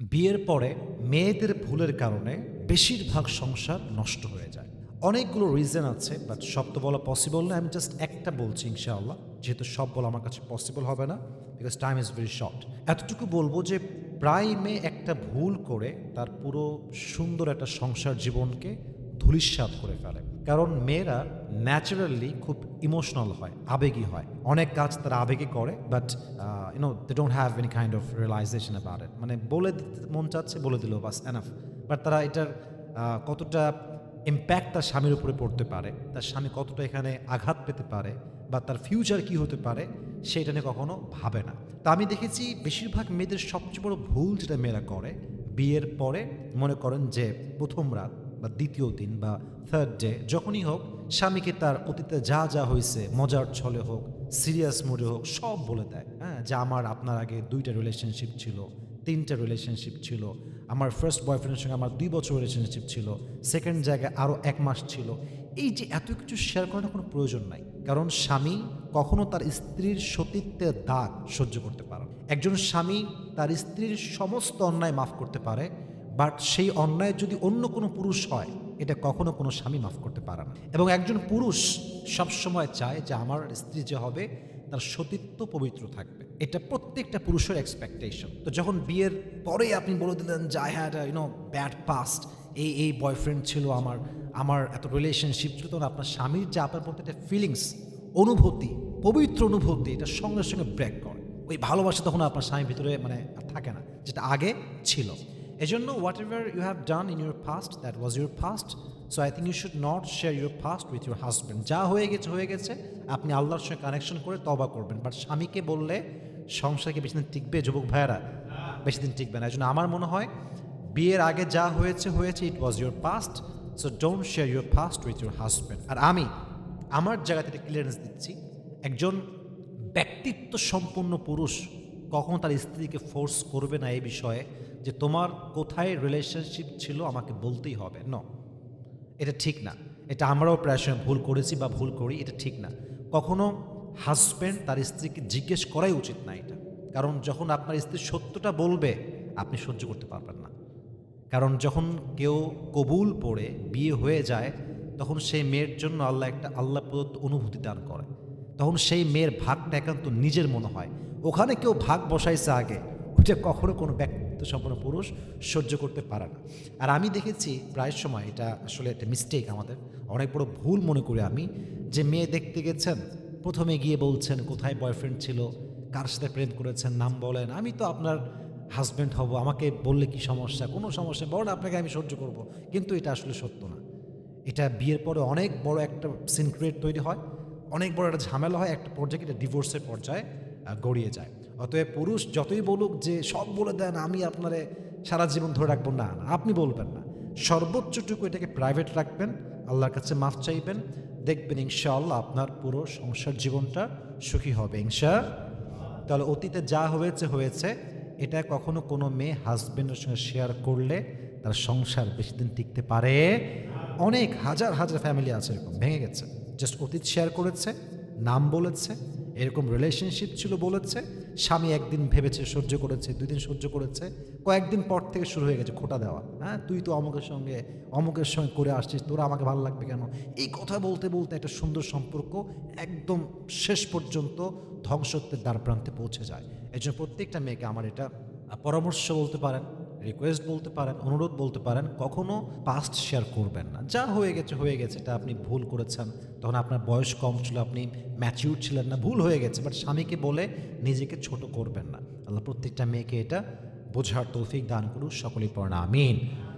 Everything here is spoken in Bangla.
বিয়ের পরে মেয়েদের ভুলের কারণে বেশিরভাগ সংসার নষ্ট হয়ে যায়। অনেকগুলো রিজন আছে বাট সব তো বলা পসিবল না। আমি জাস্ট একটা বলছি ইনশাআল্লাহ, যেহেতু সব বলা আমার কাছে পসিবল হবে না because time is very short এতটুকু বলব যে প্রায় মেয়ে একটা ভুল করে তার পুরো সুন্দর একটা সংসার জীবনকে ধূলিস্বাদ করে ফেলে। কারণ মেয়েরা ন্যাচারালি খুব ইমোশনাল হয়, আবেগী হয়। অনেক কাজ তারা আবেগে করে but you know they don't have any kind of realization about it মানে বলে মন চাচ্ছে বলে দিল বাস এনাফ বাট তারা এটার কতটা ইম্প্যাক্ট তার স্বামীর উপরে পড়তে পারে, তার স্বামী কতটা এখানে আঘাত পেতে পারে, বা তার ফিউচার কি হতে পারে, সেটা নিয়ে কখনো ভাবে না। তা আমি দেখেছি বেশিরভাগ মেয়েদের সবচেয়ে বড় ভুল যেটা মেয়েরা করে, বিয়ের পরে মনে করেন যে প্রথম রাত বা দ্বিতীয় দিন বা থার্ড ডে যখনই হোক, স্বামীকে তার অতীতে যা যা হয়েছে, মজার ছলে হোক সিরিয়াস মোডে হোক, সব বলে দেয়। হ্যাঁ যে আমার আপনার আগে দুইটা রিলেশনশিপ ছিল, তিনটা রিলেশনশিপ ছিল, আমার ফার্স্ট বয়ফ্রেন্ডের সঙ্গে আমার দুই বছর রিলেশনশিপ ছিল সেকেন্ড জায়গায় আরও এক মাস ছিল। এই যে এত কিছু শেয়ার করার কোনো প্রয়োজন নাই। কারণ স্বামী কখনো তার স্ত্রীর সতীত্বের দাগ সহ্য করতে পারে একজন স্বামী তার স্ত্রীর সমস্ত অন্যায় মাফ করতে পারে বাট সেই অন্যায় যদি অন্য কোনো পুরুষ হয়, এটা কখনো কোনো স্বামী মাফ করতে পারে না। এবং একজন পুরুষ সবসময় চায় যে আমার স্ত্রী যে হবে, তার সতীত্ব পবিত্র থাকবে। এটা প্রত্যেকটা পুরুষের এক্সপেকটেশন তো যখন বিয়ের পরেই আপনি বলে দিলেন যে I had you know bad past এই এই বয়ফ্রেন্ড ছিল আমার আমার এত রিলেশনশিপ ছিল। তখন আপনার স্বামীর যে আপনার প্রতি একটা ফিলিংস অনুভূতি, পবিত্র অনুভূতি, এটা সঙ্গে সঙ্গে ব্রেক করে। ওই ভালোবাসা তখন আপনার স্বামীর ভিতরে মানে থাকে না, যেটা আগে ছিল। এজন্য whatever you have done in your past that was your past so I think you should not share your past with your husband যা হয়ে গেছে হয়ে গেছে, আপনি আল্লাহর সঙ্গে কানেকশন করে তবা করবেন। বাট স্বামীকে বললে সংসারকে বেশি দিন টিকবে, যুবক ভাইয়েরা? বেশি দিন টিকবে না। এই জন্য আমার মনে হয়, বিয়ের আগে যা হয়েছে হয়েছে it was your past so don't share your past with your husband আর আমি আমার জায়গা থেকে ক্লিয়ারেন্স দিচ্ছি। একজন ব্যক্তিত্ব সম্পন্ন পুরুষ কখনো তার স্ত্রীকে ফোর্স করবে না এই বিষয়ে যে তোমার কোথায় রিলেশনশিপ ছিল আমাকে বলতেই হবে। ন এটা ঠিক না। এটা আমরাও প্রায় সময় ভুল করেছি বা ভুল করি, এটা ঠিক না। কখনো হাজব্যান্ড তার স্ত্রীকে জিজ্ঞেস করাই উচিত না এটা। কারণ যখন আপনার স্ত্রী সত্যটা বলবে, আপনি সহ্য করতে পারবেন না। কারণ যখন কেউ কবুল পড়ে, বিয়ে হয়ে যায়, তখন সেই মেয়ের জন্য আল্লাহ একটা আল্লাহ প্রদত্ত অনুভূতি দান করে। তখন সেই মেয়ের ভাগটা একান্ত নিজের মনে হয়। ওখানে কেউ ভাগ বসাইছে আগে। ওটা কখনো কোনো ব্যক্তিত্ব সম্পন্ন পুরুষ সহ্য করতে পারে না। আর আমি দেখেছি প্রায় সময় এটা আসলে একটা মিস্টেক আমাদের। অনেক বড় ভুল মনে করি আমি। যে মেয়ে দেখতে গেছেন, প্রথমে গিয়ে বলছেন, কোথায় বয়ফ্রেন্ড ছিল? কার সাথে প্রেম করেছেন? নাম বলেন। আমি তো আপনার হাজব্যান্ড হব। আমাকে বললে কি সমস্যা? কোনো সমস্যা বলেন আপনাকে আমি সহ্য করব। কিন্তু এটা আসলে সত্য না। এটা বিয়ের পরে অনেক বড় একটা সিনক্রিয়েট তৈরি হয়। অনেক বড় একটা ঝামেলা হয়, একটা পর্যায়ে এটা ডিভোর্সের পর্যায়ে গড়িয়ে যায়। অতএব পুরুষ যতই বলুক যে, সব বলে দেন, আমি আপনারে সারা জীবন ধরে রাখব, না না, আপনি বলবেন না। সর্বোচ্চটুকু এটাকে প্রাইভেট রাখবেন, আল্লাহর কাছে মাফ চাইবেন, দেখবেন ইনশাআল্লাহ আপনার পুরো সংসার জীবনটা সুখী হবে। ইনশা তাহলে অতীতে যা হয়েছে হয়েছে। এটা কখনো কোনো মেয়ে হাজবেন্ডের সঙ্গে শেয়ার করলে তার সংসার বেশি দিন টিকতে পারে। অনেক, হাজার হাজার ফ্যামিলি আছে এরকম, ভেঙে গেছে। জাস্ট অতীত শেয়ার করেছে, নাম বলেছে, এরকম রিলেশনশিপ ছিল বলেছে, স্বামী একদিন ভেবেছে সহ্য করেছে, দুই দিন সহ্য করেছে, কয়েকদিন পর থেকে শুরু হয়ে গেছে খোটা দেওয়া। হ্যাঁ তুই তো অমুকের সঙ্গে অমুকের সঙ্গে করে আসছিস, তোরা আমাকে ভালো লাগবে কেন? এই কথা বলতে বলতে একটা সুন্দর সম্পর্ক একদম শেষ পর্যন্ত ধ্বংসত্বের দ্বার প্রান্তে পৌঁছে যায়। এই জন্য প্রত্যেকটা মেয়েকে আমার এটা পরামর্শ বলতে পারেন। রিকোয়েস্ট বলতে পারেন, অনুরোধ বলতে পারেন, কখনো পাস্ট শেয়ার করবেন না। যা হয়ে গেছে হয়ে গেছে, এটা আপনি ভুল করেছেন। তখন আপনার বয়স কম ছিল, আপনি ম্যাচিউর ছিলেন না, ভুল হয়ে গেছে। বাট স্বামীকে বলে নিজেকে ছোট করবেন না। আল্লাহ প্রত্যেকটা মেয়েকে এটা বোঝার তৌফিক দান করুন সকলেই পড়া আমিন।